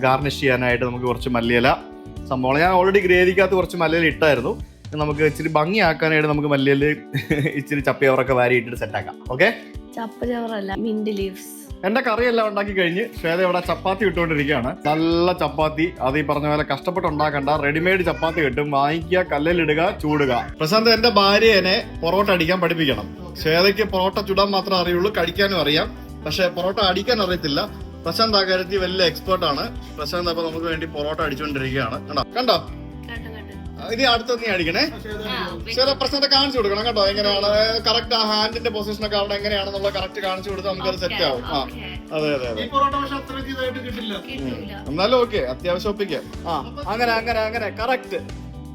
ഗാർണിഷ് ചെയ്യാനായിട്ട് നമുക്ക് കുറച്ച് മല്ലിയില. സംഭവം ഞാൻ ഓൾറെഡി ഗ്രേവിക്കകത്ത് കുറച്ച് മല്ലിയില ഇട്ടായിരുന്നു. നമുക്ക് ഇച്ചിരി ഭംഗിയാക്കാനായിട്ട് നമുക്ക് മല്ലിയില ഇച്ചിരി ചപ്പിയവറൊക്കെ വാരി ഇട്ടിട്ട് സെറ്റാക്കാം ഓക്കെ ചപ്പ ചവറല്ല മിന്റ് ലീവ്സ് എന്റെ കറിയെല്ലാം ഉണ്ടാക്കി കഴിഞ്ഞ് ശ്വേത ഇവിടെ ചപ്പാത്തി ഇട്ടുകൊണ്ടിരിക്കുകയാണ്. നല്ല ചപ്പാത്തി. അത് ഈ പറഞ്ഞ പോലെ കഷ്ടപ്പെട്ട് ഉണ്ടാക്കണ്ട റെഡിമെയ്ഡ് ചപ്പാത്തി കിട്ടും. വാങ്ങിക്കുക കല്ലിലിടുക ചൂടുക. പ്രശാന്ത് എന്റെ ഭാര്യനെ പൊറോട്ട അടിക്കാൻ പഠിപ്പിക്കണം. ശ്വേതയ്ക്ക് പൊറോട്ട ചുടാൻ മാത്രമേ അറിയുള്ളൂ കഴിക്കാനും അറിയാം. പക്ഷെ പൊറോട്ട അടിക്കാൻ അറിയത്തില്ല. പ്രശാന്ത് ആ കാര്യത്തിൽ വലിയ എക്സ്പേർട്ട് ആണ്. പ്രശാന്ത് അപ്പൊ നമുക്ക് വേണ്ടി പൊറോട്ട അടിച്ചുകൊണ്ടിരിക്കുകയാണ്. കണ്ടോ കണ്ടോ? ഇനി അടുത്ത നീ അടിക്കണേ. ചില പ്രശ്നത്തെ കാണിച്ചു കൊടുക്കണം കേട്ടോ എങ്ങനെയാണ്? കറക്റ്റ് ആ ഹാൻഡിന്റെ പൊസിഷൻ ഒക്കെ അവിടെ എങ്ങനെയാണെന്നുള്ള കറക്റ്റ് കാണിച്ചു കൊടുത്താൽ നമുക്കത് സെറ്റ് ആവും. ആ അതെ അതെ അതെ. എന്നാലും ഓക്കെ അത്യാവശ്യം ഒപ്പിക്കാം. ആ അങ്ങനെ അങ്ങനെ അങ്ങനെ കറക്റ്റ്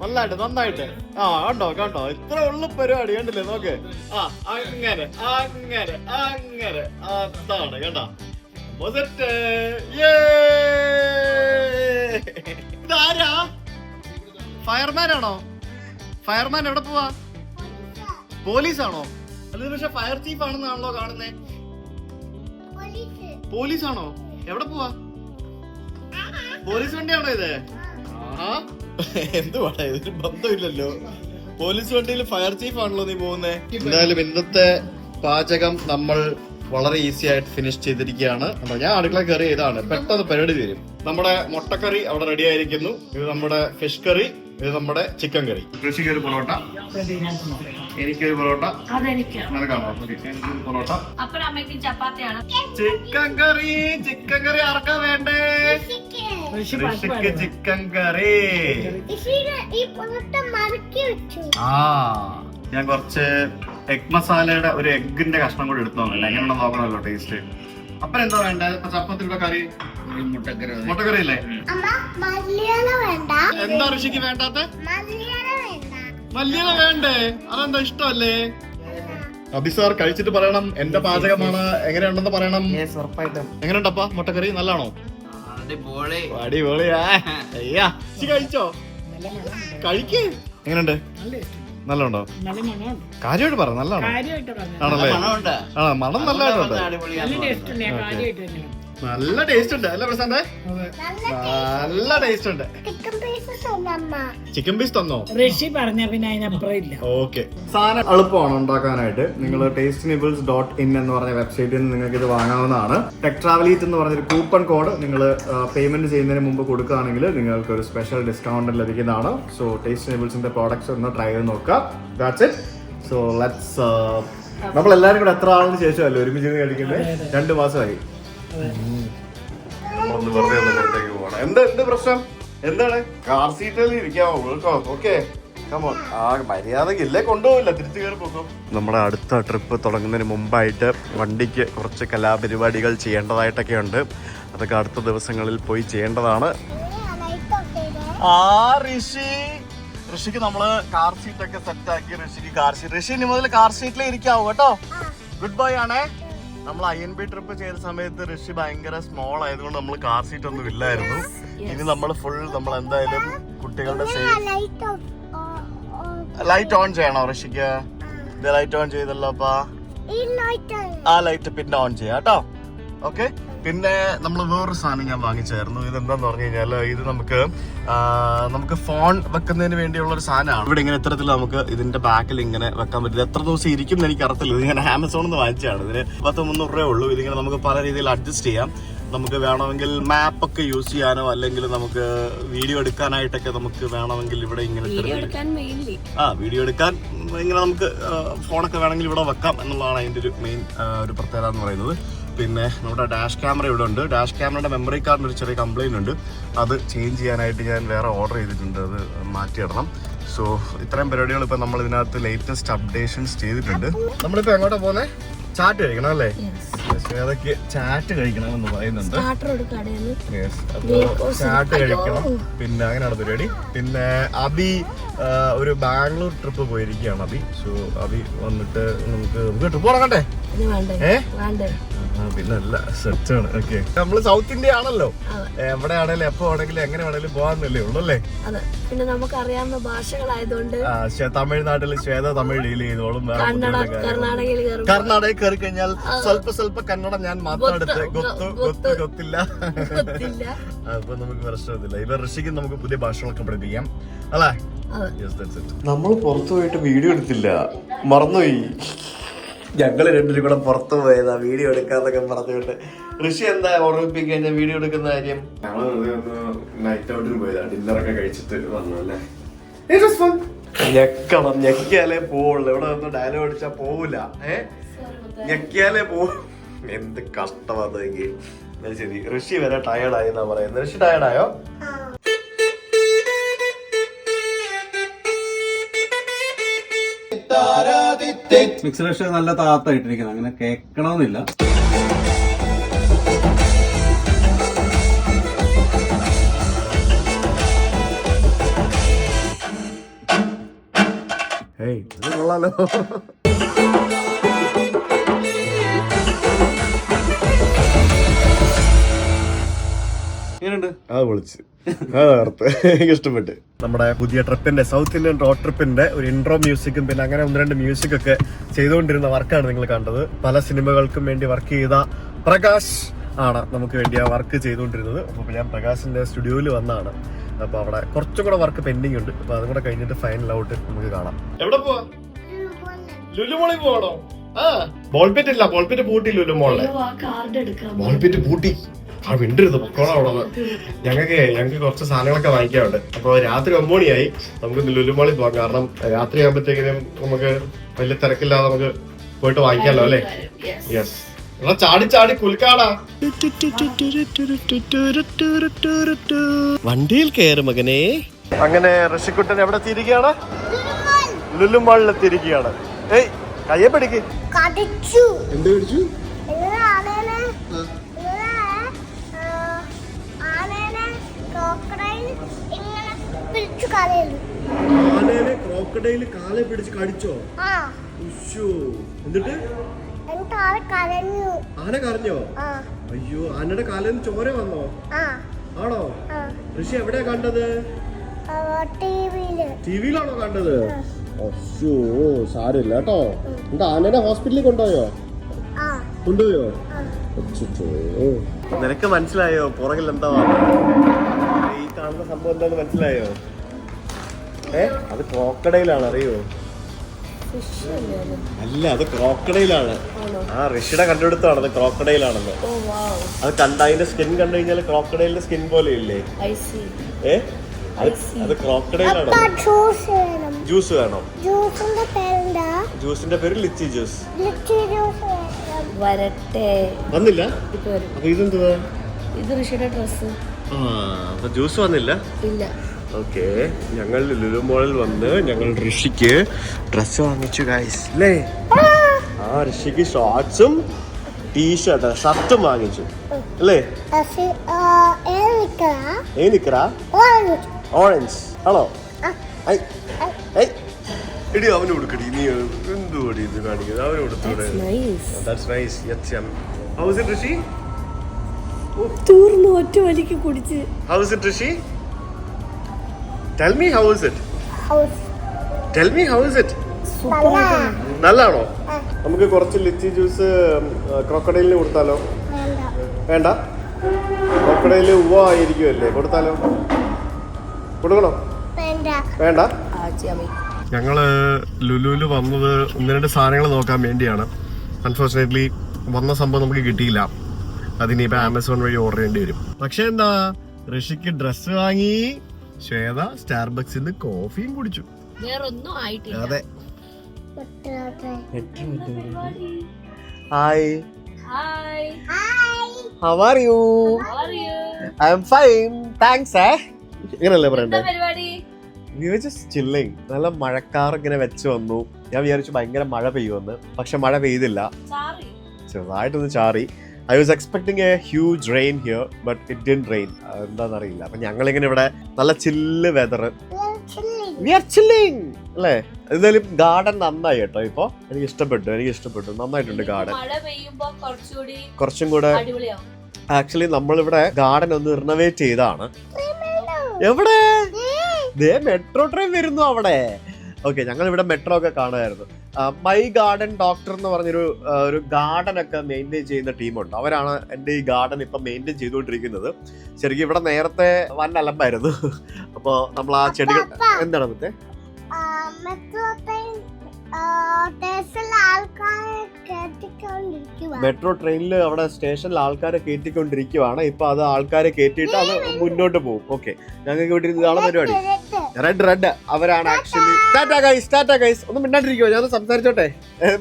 നല്ലായിട്ട് നന്നായിട്ട്. ആ കണ്ടോ കണ്ടോ? ഇത്ര ഉള്ള പരിപാടി കണ്ടില്ലേ? നോക്ക്. ആ അങ്ങനെ അങ്ങനെ അങ്ങനെ. അതാണ് കേട്ടോ. ഏ ഇതാരാ? ഫയർമാൻ ആണോ? ഫയർമാൻ എവിടെ പോവാ? പോലീസാണോ? അല്ലെങ്കിൽ പക്ഷെ ഫയർ ചീഫ് ആണെന്നാണല്ലോ കാണുന്നേ. പോലീസ് ആണോ എവിടെ പോവാ? പോലീസ് വണ്ടിയാണോ ഇത്? എന്ത് പാടാ? ഇതിന് ബന്ധമില്ലല്ലോ. പോലീസ് വണ്ടിയിൽ ഫയർ ചീഫ് ആണല്ലോ നീ പോകുന്നേ. എന്തായാലും ഇന്നത്തെ പാചകം നമ്മൾ വളരെ ഈസി ആയിട്ട് ഫിനിഷ് ചെയ്തിരിക്കുകയാണ്. അപ്പൊ ഞാൻ അടുക്കള കയറി ഇതാണ്. പെട്ടെന്ന് പരിപാടി തീരും. നമ്മുടെ മുട്ടക്കറി അവിടെ റെഡി ആയിരിക്കുന്നു. ഇത് നമ്മുടെ ഫിഷ് കറി ഇത് നമ്മുടെ ചിക്കൻ കറി. കൃഷിക്ക് ഒരു പൊറോട്ട. എനിക്കൊരു പൊറോട്ട. നിനക്കാണോ പൊറോട്ട ചപ്പാത്തിയാണ്. Chicken curry. ചിക്കൻ കറി ആർക്കാ വേണ്ടേ? ഋഷിക്ക് ചിക്കൻ കറി. ഈ പൊറോട്ട മടക്കി വെച്ചു ആ ഞാൻ കുറച്ച് എഗ് മസാലയുടെ ഒരു എഗ്ഗിന്റെ കഷ്ണം കൂടി എടുത്തു അങ്ങനെയുള്ള നോക്കണമല്ലോ ടേസ്റ്റ്. അപ്പൻ എന്താ വേണ്ടത് ഇപ്പൊ ചപ്പത്തിലുള്ള കറി? മുട്ടക്കറി ഇല്ലേ അമ്മ മല്ലിയില വേണ്ട. എന്താ ഋഷിക്ക് വേണ്ടാത്ത? മല്ലിയില വേണ്ട. അതെന്താ ഇഷ്ടമല്ലേ? അബി സാർ കഴിച്ചിട്ട് പറയണം എന്റെ പാചകമാണ്. എങ്ങനെയുണ്ടെന്ന് പറയണം. എങ്ങനെയുണ്ടപ്പാ? മുട്ടക്കറി നല്ലാണോ? അടിപൊളിയാ. കഴിച്ചോ? കഴിക്ക്. എങ്ങനെയുണ്ട്? നല്ലുണ്ടോ? കാര്യമായിട്ട് പറ നല്ലാണോ ആണല്ലേ? ആ മണം നല്ലതായിട്ടുണ്ട്. നല്ല ടേസ്റ്റ് ഉണ്ട്. അല്ല പ്രശാന്തേ? നല്ല ടേസ്റ്റ് ഉണ്ട്. ചിക്കൻ പീസ് തന്നോ ഋഷി പറഞ്ഞ പിന്നെ അതിനപ്പുറം ഇല്ല. ഓക്കെ സാധനം എളുപ്പമാണ് ഉണ്ടാക്കാനായിട്ട്. നിങ്ങൾ ടേസ്റ്റ് നിബിൾസ് ഡോട്ട് ഇൻ എന്ന് പറഞ്ഞ വെബ്സൈറ്റിൽ നിന്ന് നിങ്ങൾക്ക് ഇത് വാങ്ങാവുന്നതാണ്. ടെക് ട്രാവലീറ്റ് എന്ന് പറഞ്ഞൊരു കൂപ്പൺ കോഡ് നിങ്ങൾ പേയ്മെന്റ് ചെയ്യുന്നതിന് മുമ്പ് കൊടുക്കുകയാണെങ്കിൽ നിങ്ങൾക്ക് ഒരു സ്പെഷ്യൽ ഡിസ്കൗണ്ട് ലഭിക്കുന്നതാണ്. സോ ടേസ്റ്റ് നിബിൾസിന്റെ പ്രോഡക്ട്സ് ഒന്ന് ട്രൈ ചെയ്ത് നോക്കുക. ദാറ്റ്സ് ഇറ്റ് സോ ലെറ്റ്സ് നമ്മൾ എല്ലാവരും കൂടെ എത്ര ആളിന് ശേഷമല്ലേ ഒരുമിച്ച് കഴിക്കുന്നത് രണ്ട് മാസമായി. ഒന്ന് വെറുതെ ഒന്ന് പുറത്തേക്ക് പോകണം. എന്താ എന്ത് പ്രശ്നം? എന്താണ്? കാർ സീറ്റിൽ ഇരിക്കാമോ? ഓക്കെ മര്യാദക്കില്ലേ? കൊണ്ടുപോകില്ല തിരിച്ചു കയറി പോകും നമ്മുടെ അടുത്ത ട്രിപ്പ് തുടങ്ങുന്നതിന് മുമ്പായിട്ട് വണ്ടിക്ക് കുറച്ച് കലാപരിപാടികൾ ചെയ്യേണ്ടതായിട്ടൊക്കെ ഉണ്ട് അതൊക്കെ അടുത്ത ദിവസങ്ങളിൽ പോയി ചെയ്യേണ്ടതാണ്. ആ ഋഷി. ഋഷിക്ക് നമ്മൾ കാർ സീറ്റ് ഒക്കെ സെറ്റ് ആക്കി. ഋഷിക്ക് കാർ സീറ്റ് ഋഷി ഇനി മുതൽ കാർ സീറ്റിലേ ഇരിക്കാവൂ കേട്ടോ. ഗുഡ് ബൈ ആണേ. നമ്മൾ ഐ എൻ ബി ട്രിപ്പ് ചെയ്ത സമയത്ത് ഋഷി ഭയങ്കര സ്മോൾ ആയതുകൊണ്ട് നമ്മൾ കാർ സീറ്റ് ഒന്നും ഇല്ലായിരുന്നു. ഇനി നമ്മൾ ഫുൾ നമ്മൾ എന്തായാലും കുട്ടികളുടെ ലൈറ്റ് ലൈറ്റ് ഓൺ ചെയ്യണോ ഋഷിക്ക്? ലൈറ്റ് ഓൺ ചെയ്തല്ലോ അപ്പാ. ആ ലൈറ്റ് പിന്നെ ഓൺ ചെയ്യാം കേട്ടോ? ഓക്കെ പിന്നെ നമ്മൾ വേറൊരു സാധനം ഞാൻ വാങ്ങിച്ചായിരുന്നു. ഇത് എന്താന്ന് പറഞ്ഞു കഴിഞ്ഞാൽ ഇത് നമുക്ക് നമുക്ക് ഫോൺ വെക്കുന്നതിന് വേണ്ടിയുള്ള ഒരു സാധനമാണ്. ഇവിടെ ഇങ്ങനെ ഇത്തരത്തിൽ നമുക്ക് ഇതിന്റെ ബാക്കിൽ ഇങ്ങനെ വെക്കാൻ പറ്റില്ല. എത്ര ദിവസം ഇരിക്കും എന്ന് എനിക്ക് അറിയത്തില്ല ഇത് ഞാൻ ആമസോണിൽ നിന്ന് വാങ്ങിച്ചതാണ്. ഇതിന് പത്ത് മുന്നൂറ് രൂപയേ ഉള്ളൂ. ഇതിങ്ങനെ നമുക്ക് പല രീതിയിൽ അഡ്ജസ്റ്റ് ചെയ്യാം. നമുക്ക് വേണമെങ്കിൽ മാപ്പ് ഒക്കെ യൂസ് ചെയ്യാനോ അല്ലെങ്കിൽ നമുക്ക് വീഡിയോ എടുക്കാനായിട്ടൊക്കെ നമുക്ക് വേണമെങ്കിൽ ഇവിടെ ഇങ്ങനെ ആ വീഡിയോ എടുക്കാൻ ഇങ്ങനെ നമുക്ക് ഫോണൊക്കെ വേണമെങ്കിൽ ഇവിടെ വെക്കാം എന്നുള്ളതാണ് അതിന്റെ ഒരു മെയിൻ ഒരു പ്രത്യേകത എന്ന് പറയുന്നത്. പിന്നെ നമ്മുടെ ഡാഷ് ക്യാമറ ഇവിടെ ഉണ്ട്. ഡാഷ് ക്യാമറയുടെ മെമ്മറി കാർഡിന് ഒരു ചെറിയ കംപ്ലൈന്റ് ഉണ്ട്. അത് ചേഞ്ച് ചെയ്യാനായിട്ട് ഞാൻ വേറെ ഓർഡർ ചെയ്തിട്ടുണ്ട്. അത് മാറ്റിയിടണം. സോ ഇത്രയും പരിപാടികൾ ഇപ്പം നമ്മൾ ഇതിനകത്ത് ലേറ്റസ്റ്റ് അപ്ഡേഷൻസ് ചെയ്തിട്ടുണ്ട്. നമ്മളിപ്പോൾ എങ്ങോട്ടാ പോകുന്നത് ചാറ്റ് കഴിക്കണം അല്ലേ? അതൊക്കെ ചാറ്റ് കഴിക്കണം എന്ന് പറയുന്നുണ്ട്. ചാറ്റ്. കഴിക്കണം. പിന്നെ അങ്ങനെയാണ് പരിപാടി. പിന്നെ അബി ഒരു ബാംഗ്ലൂർ ട്രിപ്പ് പോയിരിക്കുകയാണ് അബി. സോ അബി വന്നിട്ട് നമുക്ക് നമുക്ക് ട്രിപ്പ് തുടങ്ങട്ടെ ഇത് പിന്നല്ല സെറ്റാണ് ഓക്കെ നമ്മൾ സൗത്ത് ഇന്ത്യ ആണല്ലോ. എവിടെ ആണെങ്കിലും എപ്പോ ആണെങ്കിലും എങ്ങനെ ആണെങ്കിലും പോകാന്നല്ലേ ഉള്ളല്ലേ പിന്നെ നമുക്ക് അറിയാവുന്ന ഭാഷകളായതുകൊണ്ട് തമിഴ്നാട്ടിൽ ശ്വേത തമിഴ് ഡീൽ ചെയ്തോളും കർണാടകയിൽ കയറി. കഴിഞ്ഞാൽ സ്വല്പ സ്വല്പ കന്നഡ ഞാൻ മാത്രം എടുത്ത്. ഗൊത്ത് ഗൊത്ത്. ഗൊത്തില്ല. അപ്പൊ നമുക്ക് പ്രശ്നമില്ല ഇവർ ഋഷിക്ക് നമുക്ക് പുതിയ ഭാഷകളൊക്കെ പഠിപ്പിക്കാം. അല്ലേ? നമ്മൾ പുറത്തു പോയിട്ട് വീഡിയോ എടുത്തില്ല. മറന്നുപോയി. ഞങ്ങൾ രണ്ടുപേരും കൂടെ പുറത്തു പോയതാ വീഡിയോ എടുക്കാന്നൊക്കെ പറഞ്ഞുകൊണ്ട്. ഋഷി എന്താ ഓർമ്മിപ്പിക്കാൻ വീഡിയോ എടുക്കുന്ന കാര്യം? നൈറ്റ് ഔട്ടിന് പോയതാ ഡിന്നറൊക്കെ കഴിച്ചിട്ട് വന്നു അല്ലേ? ഞെക്കണം ഞെക്കിയാലേ പോവുള്ളൂ. ഇവിടെ നിന്ന് ഡയലോഗ് അടിച്ചാ പോവില്ല ഏ? ഞെക്കിയാലേ പോവും. എന്ത് കഷ്ടമാണെങ്കിൽ ശരി ഋഷി വരെ ടയർഡായി എന്നാ പറയുന്നത്. ഋഷി ടയർഡായോ മിക്സർ നല്ല താത്തായിട്ടിരിക്കുന്നത് അങ്ങനെ കേൾക്കണമെന്നില്ല എങ്ങനെയുണ്ട്? അത് വിളിച്ച് എനിക്ക് ഇഷ്ടപ്പെട്ട്. നമ്മുടെ പുതിയ ട്രിപ്പിന്റെ സൗത്ത് ഇന്ത്യൻ റോഡ് ട്രിപ്പിന്റെ ഒരു ഇൻട്രോ മ്യൂസിക്കും പിന്നെ അങ്ങനെ ഒന്ന് രണ്ട് മ്യൂസിക് ഒക്കെ ചെയ്തുകൊണ്ടിരുന്ന വർക്കാണ് നിങ്ങൾ കണ്ടത്. പല സിനിമകൾക്കും വേണ്ടി വർക്ക് ചെയ്ത പ്രകാശ് ആണ് നമുക്ക് വേണ്ടി ആ വർക്ക് ചെയ്തുകൊണ്ടിരുന്നത്. അപ്പോൾ ഞാൻ പ്രകാശിന്റെ സ്റ്റുഡിയോയിൽ വന്നാണ്. അപ്പൊ അവിടെ കുറച്ചും കൂടെ വർക്ക് പെൻഡിങ് ഉണ്ട്. അപ്പൊ അതും കൂടെ കഴിഞ്ഞിട്ട് ഫൈനൽ ഔട്ട് നമുക്ക് കാണാം. എവിടെ പോവാ? ലുലുമോളി പോകണോ ആ ബോൾപെറ്റ് ഇല്ല. ബോൾപെറ്റ് പൂട്ടി ലുലുമോളിലെ. കാർഡ് എടുക്കാം ബോൾപെറ്റ് പൂട്ടി. ആ മിണ്ടരുത് പൊക്കോളാം അവിടെ ഞങ്ങൾക്ക് ഞങ്ങൾക്ക് കുറച്ച് സാധനങ്ങളൊക്കെ വാങ്ങിക്കാറുണ്ട് അപ്പോൾ രാത്രി ഒമ്പണിയായി നമുക്ക് ലുലുമാളി പോകാം. കാരണം രാത്രി ആകുമ്പോഴത്തേക്കിനും നമുക്ക് വലിയ തിരക്കില്ലാതെ നമുക്ക് പോയിട്ട് വാങ്ങിക്കാമല്ലോ അല്ലേ? യെസ് ചാടി ചാടി കുൽക്കാടാ വണ്ടിയിൽ കയറി മകനെ. അങ്ങനെ ഋഷിക്കുട്ടൻ എവിടെ തിരികെയാണ് ലുലുമാളിൽ തിരികെയാണ് ഏയ് കയ്യെ പിടിക്ക്. എന്ത് പിടിച്ചു ആനേനെ ക്രോക്കഡൈൽ കാലെ പിടിച്ച് കടിച്ചോ? ആ. ഉശ്ശോ. എന്നിട്ട്? ആന കരഞ്ഞോ? ആ. അയ്യോ ആനയുടെ കാലിൽ ചോര വന്നോ? ആ. ആണോ? ഋഷി എവിടെയാ കണ്ടത്? ടിവിയിലാണോ കണ്ടത്? അയ്യോ സാരമില്ല കേട്ടോ. എന്നിട്ട് ആനേനെ ഹോസ്പിറ്റലിൽ കൊണ്ടുപോയോ? ആ. കൊണ്ടുപോയോ? നിനക്ക് മനസ്സിലായോ? പുറകിൽ എന്താ ഈ കാണുന്ന സംഭവം എന്താണെന്ന് മനസ്സിലായോ? ഏ? അത് ക്രോക്കഡൈലാണ് അറിയോ? അല്ല അത് ക്രോക്കഡൈലാണ് ആ ഋഷിയുടെ കണ്ടുപിടുത്തമാണ് അത് ക്രോക്കഡൈലാണെന്ന് അത് കണ്ട അതിന്റെ സ്കിൻ കണ്ടു കഴിഞ്ഞാൽ ക്രോക്കഡൈലിന്റെ സ്കിൻ പോലെ ഇല്ലേ ഏ? അത് അത് ക്രോക്കഡൈലാണ് ജ്യൂസ് വേണം. ജ്യൂസ് വേണം? ജ്യൂസിന്റെ പേര് ലിച്ചി ജ്യൂസ് ലിച്ചി ജ്യൂസ് വരട്ടെ. വന്നില്ല? അപ്പൊ ഇതെന്തുവാ? ഇത് ഋഷിയുടെ ഡ്രസ് ആ അപ്പൊ ജ്യൂസ് വന്നില്ല? ഇല്ല. ഓക്കെ ഞങ്ങൾ ലുലു മോളിൽ വന്ന് ഞങ്ങൾ ഋഷിക്ക് ഡ്രസ്സ് വാങ്ങിച്ചു ഗൈസ് അല്ലേ ആ ഋഷിക്ക് ഷോർട്സും ടീഷർട്ട് ഷർട്ടും വാങ്ങിച്ചു. അല്ലേ ഏ നിക്കറാ ഓറഞ്ച് ആണോ എടി അവന് കൊടുക്കടി. നീ എന്തുവാടി ഇത് കാണിക്കുന്നത്? അവന് ഇറ്റ് ഋഷി തൂർന്ന് ഒറ്റ വലിക്ക് കുടിച്ച്. How's it Rishi tell me how is it tell me how is it നല്ലാണോ നമുക്ക് കുറച്ച് ലിച്ചി ജ്യൂസ് ക്രോക്കഡൈലിന് കൊടുത്താലോ? വേണ്ട. ക്രോക്കഡൈൽ ഉവ്വ ആയിരിക്കുമല്ലേ കൊടുത്താലോ? കൊടുക്കണോ? വേണ്ട. വേണ്ട? ഞങ്ങൾ ലുലുവിൽ വന്നത് ഒന്ന് രണ്ട് സാധനങ്ങൾ നോക്കാൻ വേണ്ടിയാണ്. അൺഫോർച്ചുനേറ്റ്ലി വന്ന സംഭവം നമുക്ക് കിട്ടിയില്ല. അതിനിപ്പോ ആമസോൺ വഴി ഓർഡർ ചെയ്യേണ്ടി വരും. പക്ഷെ എന്താ ഋഷിക്ക് ഡ്രസ്സ് വാങ്ങി. ശ്വേത സ്റ്റാർബക്സിൽ നിന്ന് കോഫിയും കുടിച്ചു. വേറൊന്നും ആയിട്ടില്ല. അതെ. Hi how are you I'm fine thanks ഏ ഇങ്ങനല്ലേ പറയണ്ടേ? ചില്ലിങ് നല്ല മഴക്കാർ ഇങ്ങനെ വെച്ച് വന്നു. ഞാൻ വിചാരിച്ചു ഭയങ്കര മഴ പെയ്യുമെന്ന്. പക്ഷെ മഴ പെയ്തില്ല. ചാറി. ചെറുതായിട്ടൊന്ന് ചാറി. I was expecting a huge rain here but it didn't rain എന്താണെന്നറിയില്ല അപ്പൊ ഞങ്ങളിങ്ങനെ ഇവിടെ നല്ല chill weather we are chilling അല്ലേ? എന്തായാലും ഗാർഡൻ നന്നായി കേട്ടോ ഇപ്പൊ. എനിക്ക് ഇഷ്ടപ്പെട്ടു എനിക്ക് ഇഷ്ടപ്പെട്ടു നന്നായിട്ടുണ്ട് ഗാർഡൻ കുറച്ചും കൂടെ ആക്ച്വലി നമ്മളിവിടെ ഗാർഡൻ ഒന്ന് റിനോവേറ്റ് ചെയ്താണ്. എവിടെ? ദേ മെട്രോ ട്രെയിൻ വരുന്നു അവിടെ. ഓക്കെ ഞങ്ങൾ ഇവിടെ മെട്രോ ഒക്കെ കാണുമായിരുന്നു. മൈ ഗാർഡൻ ഡോക്ടർ എന്ന് പറഞ്ഞൊരു ഒരു ഗാർഡൻ ഒക്കെ മെയിന്റെയിൻ ചെയ്യുന്ന ടീമുണ്ട്. അവരാണ് എന്റെ ഈ ഗാർഡൻ ഇപ്പം മെയിന്റെയിൻ ചെയ്തുകൊണ്ടിരിക്കുന്നത്. ശരിക്കും ഇവിടെ നേരത്തെ വൻ അലമ്പായിരുന്നു. അപ്പോൾ നമ്മൾ ആ ചെടികൾ എന്താണ് മറ്റേ? മെട്രോ ട്രെയിനിൽ അവിടെ സ്റ്റേഷനിൽ ആൾക്കാരെ കയറ്റിക്കൊണ്ടിരിക്കുവാണ് ഇപ്പൊ അത് ആൾക്കാരെ കയറ്റിയിട്ട് അത് മുന്നോട്ട് പോകും. ഓക്കെ. ഞങ്ങൾക്ക് ഇവിടെ ഇതാണ് പരിപാടി? Red red. അവരാണ് actually tata guys tata guys ഒന്ന് മിണ്ടാണ്ടിരിക്കുവോ? ഞാൻ സംസാരിച്ചോട്ടെ?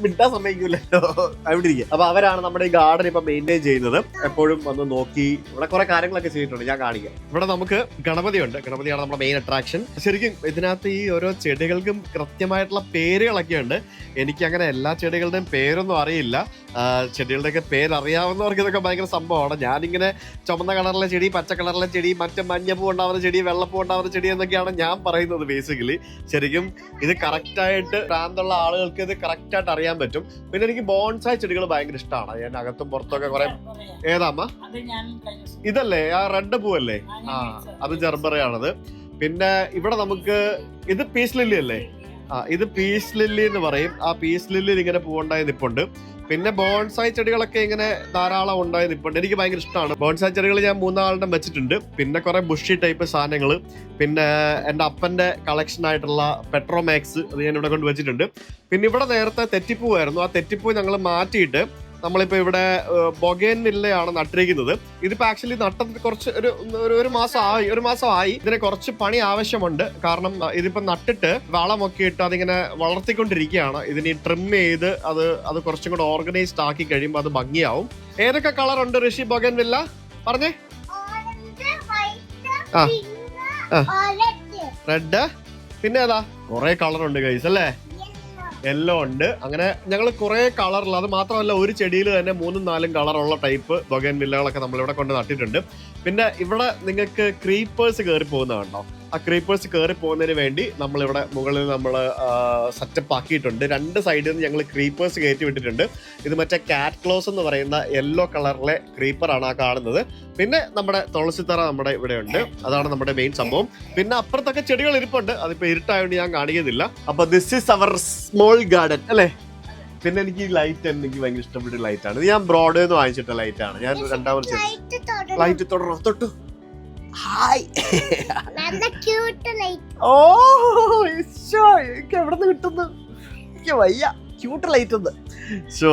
മിണ്ടാൻ സമ്മതിക്കൂലോ അവിടെ ഇരിക്കുക. അപ്പൊ അവരാണ് നമ്മുടെ ഈ ഗാർഡൻ ഇപ്പൊ മെയിന്റെയിൻ ചെയ്യുന്നത്. എപ്പോഴും വന്ന് നോക്കി ഇവിടെ കുറെ കാര്യങ്ങളൊക്കെ ചെയ്തിട്ടുണ്ട്. ഞാൻ കാണിക്കാം. ഇവിടെ നമുക്ക് ഗണപതി ഉണ്ട് ഗണപതിയാണ് നമ്മുടെ മെയിൻ അട്രാക്ഷൻ ശരിക്കും ഇതിനകത്ത് ഈ ഓരോ ചെടികൾക്കും കൃത്യമായിട്ടുള്ള പേരുകളൊക്കെ ഉണ്ട് എനിക്ക് അങ്ങനെ എല്ലാ ചെടികളുടെയും പേരൊന്നും അറിയില്ല. ചെടികളുടെയൊക്കെ പേരറിയാവുന്നവർക്ക് ഇതൊക്കെ ഭയങ്കര സംഭവമാണ്. ഞാനിങ്ങനെ ചുമന്ന കളറിലെ ചെടി പച്ച കളറിലെ ചെടി മറ്റേ മഞ്ഞപ്പൂ ഉണ്ടാവുന്ന ചെടി വെള്ളപ്പൂ ഉണ്ടാവുന്ന ചെടി എന്നൊക്കെയാണ് ഞാൻ പറയുന്നത് ബേസിക്കലി ശരിക്കും ഇത് കറക്റ്റായിട്ട് ആയിട്ട് ഭ്രാന്തുള്ള ആളുകൾക്ക് ഇത് കറക്റ്റായിട്ട് അറിയാൻ പറ്റും. പിന്നെ എനിക്ക് ബോൺസായ ചെടികൾ ഭയങ്കര ഇഷ്ടമാണ് ഞാൻ അകത്തും പുറത്തൊക്കെ കുറെ ഏതാമ്മ ഇതല്ലേ? ആ റെഡ് പൂവല്ലേ? ആ, അത് ജർബറയാണത്. പിന്നെ ഇവിടെ നമുക്ക് ഇത് പീസ് ലില്ലി അല്ലേ? ആ ഇത് പീസ് ലില്ലി എന്ന് പറയും. ആ പീസ് ലില്ലി ഇങ്ങനെ പൂവുണ്ടായി നിപ്പുണ്ട്. പിന്നെ ബോൺസായി ചെടികളൊക്കെ ഇങ്ങനെ ധാരാളം ഉണ്ടായി നിപ്പുണ്ട്. എനിക്ക് ഭയങ്കര ഇഷ്ടമാണ്. ബോൺസായി ചെടികൾ ഞാൻ മൂന്നാളിடம் വെച്ചിട്ടുണ്ട്. പിന്നെ കുറെ ബുഷി ടൈപ്പ് സാധനങ്ങൾ പിന്നെ എന്റെ അപ്പന്റെ കളക്ഷൻ ആയിട്ടുള്ള പെട്രോമാക്സ് അത് ഞാൻ ഇവിടെ കൊണ്ട് വെച്ചിട്ടുണ്ട്. പിന്നെ ഇവിടെ നേരത്തെ തെറ്റിപ്പൂവായിരുന്നു. ആ തെറ്റിപ്പൂ ഞങ്ങൾ മാറ്റിയിട്ട് നമ്മളിപ്പോൾ ഇവിടെ ബൊഗേൻ നില്ലയാണ് നട്ടിരിക്കുന്നത്. ഇതിപ്പോ ആക്ച്വലി നട്ടത് കുറച്ച് ഒരു ഒരു- മാസം ആയി ഒരു മാസം ആയി. ഇതിന് കുറച്ച് പണി ആവശ്യമുണ്ട്. കാരണം ഇതിപ്പോ നട്ടിട്ട് വളമൊക്കെ ഇട്ട് അതിങ്ങനെ വളർത്തിക്കൊണ്ടിരിക്കുകയാണ്. ഇതിന് ട്രിം ചെയ്ത് അത് അത് കുറച്ചും കൂടെ ഓർഗനൈസ്ഡ് ആക്കി കഴിയുമ്പോൾ അത് ഭംഗിയാവും. ഏതൊക്കെ കളർ ഉണ്ട് ഋഷി ബൊഗേൻ വില്ല? പറഞ്ഞേ. ആ. റെഡ് പിന്നെ ഏതാ? കുറെ കളർ ഉണ്ട് ഗൈസ് അല്ലേ? യെല്ലോ ഉണ്ട്. അങ്ങനെ ഞങ്ങൾ കുറെ കളറിൽ അത് മാത്രമല്ല ഒരു ചെടിയിൽ തന്നെ മൂന്നും നാലും കളറുള്ള ടൈപ്പ് ബൊഗൻ വില്ലകളൊക്കെ നമ്മളിവിടെ കൊണ്ട് നട്ടിട്ടുണ്ട്. പിന്നെ ഇവിടെ നിങ്ങൾക്ക് ക്രീപ്പേഴ്സ് കയറി പോകുന്നതാണോ ആ ക്രീപ്പേഴ്സ് കയറി പോകുന്നതിന് വേണ്ടി നമ്മളിവിടെ മുകളിൽ നമ്മൾ സെറ്റപ്പ് ആക്കിയിട്ടുണ്ട്. രണ്ട് സൈഡിൽ നിന്ന് ഞങ്ങൾ ക്രീപ്പേഴ്സ് കയറ്റി വിട്ടിട്ടുണ്ട്. ഇത് മറ്റേ കാറ്റ് ക്ലോസ് എന്ന് പറയുന്ന യെല്ലോ കളറിലെ ക്രീപ്പറാണ് ആ കാണുന്നത്. പിന്നെ നമ്മുടെ തുളസിത്തറ നമ്മുടെ ഇവിടെ ഉണ്ട്. അതാണ് നമ്മുടെ മെയിൻ സംഭവം. പിന്നെ അപ്പുറത്തൊക്കെ ചെടികൾ ഇരിപ്പുണ്ട്. അതിപ്പോ ഇരുട്ടായതുകൊണ്ട് ഞാൻ കാണിക്കുന്നില്ല. അപ്പൊ this is our small garden അല്ലേ? പിന്നെ എനിക്ക് ഈ ലൈറ്റ് എനിക്ക് ഭയങ്കര ഇഷ്ടപ്പെട്ട ലൈറ്റ് ആണ്. ഇത് ഞാൻ ബ്രോഡ് നിന്ന് വാങ്ങിച്ചിട്ട ലൈറ്റ് ആണ്. ഞാൻ രണ്ടാമത് ലൈറ്റ് തുടരണം തൊട്ടു. ഹായ് നല്ല ക്യൂട്ട് ലൈറ്റ് ഓ ഈശോ, എനിക്ക് എവിടെ നിന്ന് കിട്ടുന്നു? എനിക്ക് വയ്യ. ക്യൂട്ട് ലൈറ്റ് ഉണ്ട് സോ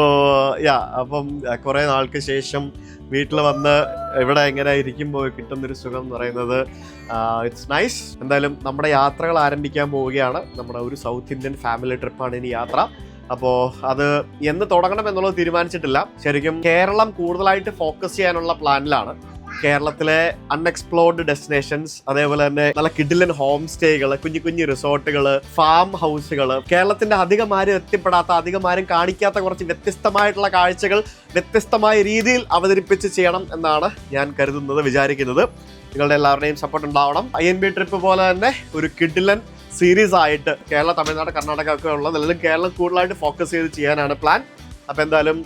യാ അപ്പം കുറെ നാൾക്ക് ശേഷം വീട്ടിൽ വന്ന് ഇവിടെ എങ്ങനെ ഇരിക്കുമ്പോൾ കിട്ടുന്നൊരു സുഖം എന്ന് പറയുന്നത് ഇറ്റ്സ് നൈസ് എന്തായാലും നമ്മുടെ യാത്രകൾ ആരംഭിക്കാൻ പോവുകയാണ്. നമ്മുടെ ഒരു സൗത്ത് ഇന്ത്യൻ ഫാമിലി ട്രിപ്പാണ് ഇനി യാത്ര. അപ്പോൾ അത് എന്ന് തുടങ്ങണം എന്നുള്ളത് തീരുമാനിച്ചിട്ടില്ല. ശരിക്കും കേരളം കൂടുതലായിട്ട് ഫോക്കസ് ചെയ്യാനുള്ള പ്ലാനിലാണ് കേരളത്തിലെ അൺഎക്സ്പ്ലോർഡ് ഡെസ്റ്റിനേഷൻസ് അതേപോലെ തന്നെ നല്ല കിഡിലൻ ഹോം സ്റ്റേകൾ കുഞ്ഞു കുഞ്ഞു റിസോർട്ടുകൾ ഫാം ഹൗസുകൾ കേരളത്തിന്റെ അധികം ആരും എത്തിപ്പെടാത്ത അധികം ആരും കാണിക്കാത്ത കുറച്ച് വ്യത്യസ്തമായിട്ടുള്ള കാഴ്ചകൾ വ്യത്യസ്തമായ രീതിയിൽ അവതരിപ്പിച്ച് ചെയ്യണം എന്നാണ് ഞാൻ കരുതുന്നത് വിചാരിക്കുന്നത്. നിങ്ങളുടെ എല്ലാവരുടെയും സപ്പോർട്ട് ഉണ്ടാവണം. ഐ എൻ ബി ട്രിപ്പ് പോലെ തന്നെ ഒരു കിഡിലൻ സീരീസ് ആയിട്ട് കേരള തമിഴ്നാട് കർണാടക ഒക്കെ ഉള്ള നല്ല കേരളം കൂടുതലായിട്ട് ഫോക്കസ് ചെയ്ത് ചെയ്യാനാണ് പ്ലാൻ അപ്പോൾ എന്തായാലും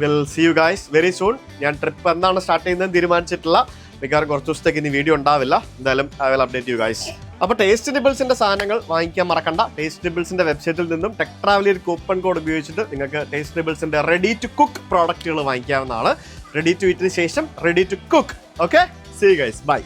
will see you guys very soon ഞാൻ ട്രിപ്പ് എന്നാണ് സ്റ്റാർട്ട് ചെയ്യുന്നത് തീരുമാനിച്ചിട്ടില്ല. മിക്കവാറും കുറച്ച് ദിവസത്തേക്ക് ഇനി വീഡിയോ ഉണ്ടാവില്ല. എന്തായാലും I will update you guys അപ്പോൾ ടേസ്റ്റ് നിബിൾസിന്റെ സാധനങ്ങൾ വാങ്ങിക്കാൻ മറക്കണ്ട. ടേസ്റ്റ് നിബിൾസിന്റെ വെബ്സൈറ്റിൽ നിന്നും ടെക് ട്രാവലിയർ കൂപ്പൺ കോഡ് ഉപയോഗിച്ചിട്ട് നിങ്ങൾക്ക് ടേസ്റ്റ് നിബിൾസിന്റെ റെഡി ടു കുക്ക് പ്രോഡക്റ്റുകൾ വാങ്ങിക്കാവുന്നതാണ്. റെഡി ടു ഇറ്റിന് ശേഷം ready to cook okay see guys bye